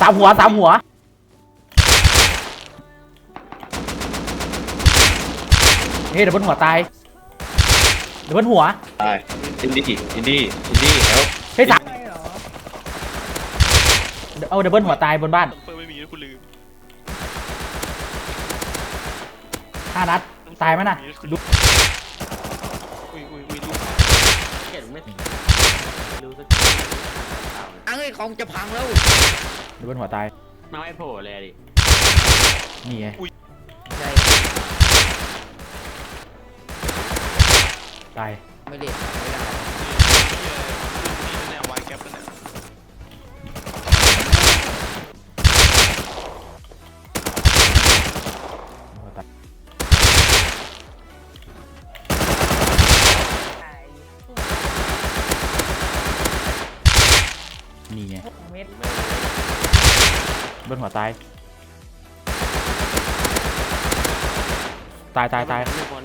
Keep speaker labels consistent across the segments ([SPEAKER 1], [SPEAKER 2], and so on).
[SPEAKER 1] สามหัวสามหัวเฮ้ยเดี๋ยวบนหัวตาย เดี๋ยวบนหัว
[SPEAKER 2] ตายอินดี้อินดี้อินดี้แล้ว
[SPEAKER 1] เฮ้ยสามเอาเดี๋ยวบนหัวตายบนบ้าน
[SPEAKER 3] เปิดไม่มีนะกูลืม
[SPEAKER 1] ห้านัด ตายไหมน่ะดู
[SPEAKER 3] อุ้ยอุ้ยอุ้ยลูก
[SPEAKER 4] เห็นไม่รู้สัก
[SPEAKER 5] อังไอ้ของจะพังแล้ว
[SPEAKER 1] เดี๋ยวบนหัวตาย
[SPEAKER 4] น้อยโผล่เลยดิ
[SPEAKER 1] นี่ไง
[SPEAKER 5] ใช่
[SPEAKER 1] ตาย
[SPEAKER 5] ไม่เด็ดไม่ได้
[SPEAKER 3] นี่แนววายแก๊ปนั่นแหละ
[SPEAKER 1] หัว นี่ไงบนหัวตาย ตายตายตาย
[SPEAKER 4] ไม่พ้น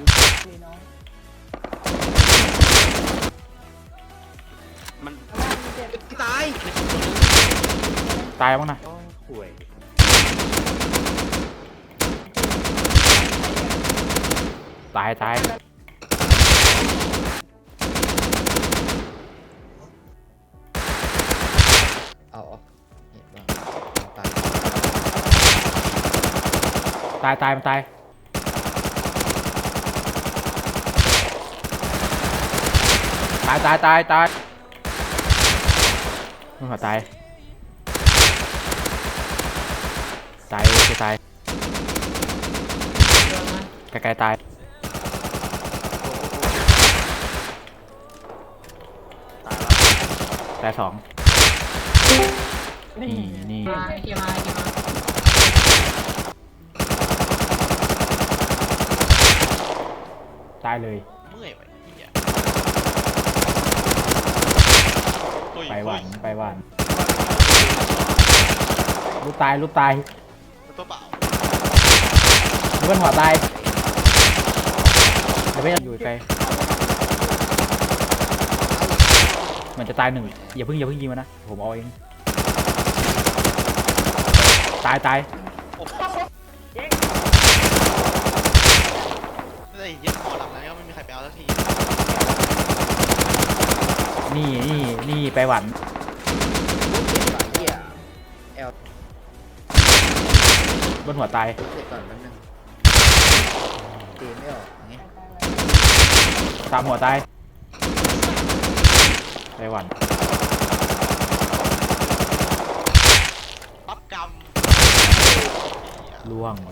[SPEAKER 4] มัน
[SPEAKER 5] ตาย
[SPEAKER 1] ตายบ้างนะ
[SPEAKER 4] ก็ห่วย
[SPEAKER 1] ตายตาย
[SPEAKER 5] เอาเอาเห็นบ้างตาย
[SPEAKER 1] ตายตายมันตาย ตายตายตายตายมันหัวตาย ตายจะตายไกลๆตาย
[SPEAKER 4] ตาย
[SPEAKER 1] ตายสอง นี่นี่
[SPEAKER 6] มาเกียร์มาเกียร์มา
[SPEAKER 1] ตายเลย
[SPEAKER 3] เมื่อยว่ะเหี้ยตุ้ย
[SPEAKER 1] ไปหวานไปหวานลูกตายลูกตาย
[SPEAKER 3] มันตัวเปล่า
[SPEAKER 1] เพื่อนหัวตายเดี๋ยวไม่อยู่ไกลเห มือนจะตายหนึ่งอย่าเพิ่งอย่าเพิ่งยิงมันนะ ผมเอาเอง ตายตาย
[SPEAKER 3] ไอ้เหี้ยหมอหลังนั้นก็ไม่มีใครไปเอาสักที
[SPEAKER 1] นี่นี่นี่ไปหวัน
[SPEAKER 5] เจ็บก่อนเหี้ย
[SPEAKER 1] บนหัวตาย
[SPEAKER 5] เจ็บก่อนแป๊บนึงตีไม่ออกอย่างเงี้ย
[SPEAKER 1] สามหัวตาย ไปหวัน
[SPEAKER 3] ปั๊บกรรม
[SPEAKER 1] ล่วง